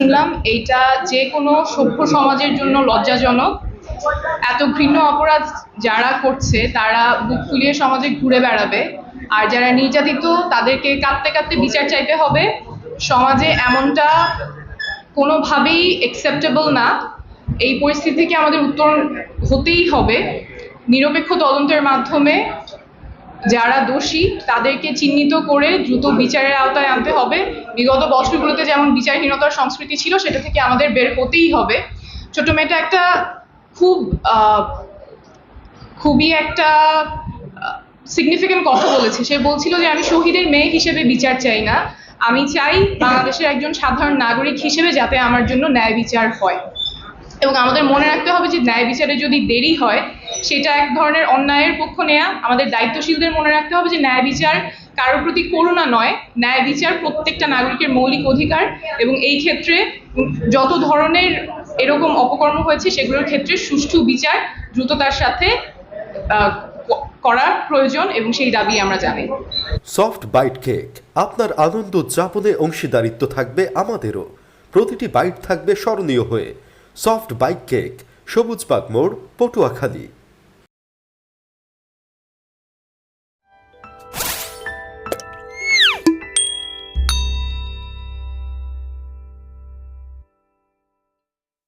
শুনলাম এইটা যে কোনো সভ্য সমাজের জন্য লজ্জাজনক। এত ঘৃণ্য অপরাধ যারা করছে, তারা বুক ফুলিয়ে সমাজে ঘুরে বেড়াবে। আর যারা নির্যাতিত, তাদেরকে কাঁদতে কাঁদতে বিচার চাইতে হবে। সমাজে এমনটা কোনোভাবেই অ্যাকসেপ্টেবল না। এই পরিস্থিতি থেকে আমাদের উত্তরণ হতেই হবে। নিরপেক্ষ তদন্তের মাধ্যমে যারা দোষী, তাদেরকে চিহ্নিত করে দ্রুত বিচারের আওতায় আনতে হবে। বিগত বছরগুলোতে যেমন বিচারহীনতার সংস্কৃতি ছিল, সেটা থেকে আমাদের বের হতেই হবে। ছোট মেয়েটা একটা খুব খুবই একটা সিগনিফিকেন্ট কথা বলেছে। সে বলছিল যে, আমি শহীদের মেয়ে হিসেবে বিচার চাই না। আমি চাই বাংলাদেশের একজন সাধারণ নাগরিক হিসেবে যাতে আমার জন্য ন্যায় বিচার হয়। এবং আমাদের মনে রাখতে হবে যে, ন্যায় বিচারে যদি দেরি হয় সেটা এক ধরনের অন্যায়ের পক্ষ নেয়া। আমাদের দায়িত্বশীলদের মনে রাখতে হবে যে ন্যায় বিচার কারোর প্রতি করুণা নয়। ন্যায় বিচার প্রত্যেকটা নাগরিকের মৌলিক অধিকার এবং এই ক্ষেত্রে যত ধরনের এরকম অপকর্ম হয়েছে সেগুলোর ক্ষেত্রে সুষ্ঠু বিচার দ্রুততার সাথে আহ, ক- করা প্রয়োজন এবং সেই দাবি আমরা জানি। সফট বাইট কেক আপনার আনন্দ উদযাপনে অংশীদারিত্ব থাকবে আমাদেরও। প্রতিটি বাইট থাকবে স্মরণীয় হয়ে। সফট বাইট কেক সবুজ পাক মোড় পটুয়াখালী।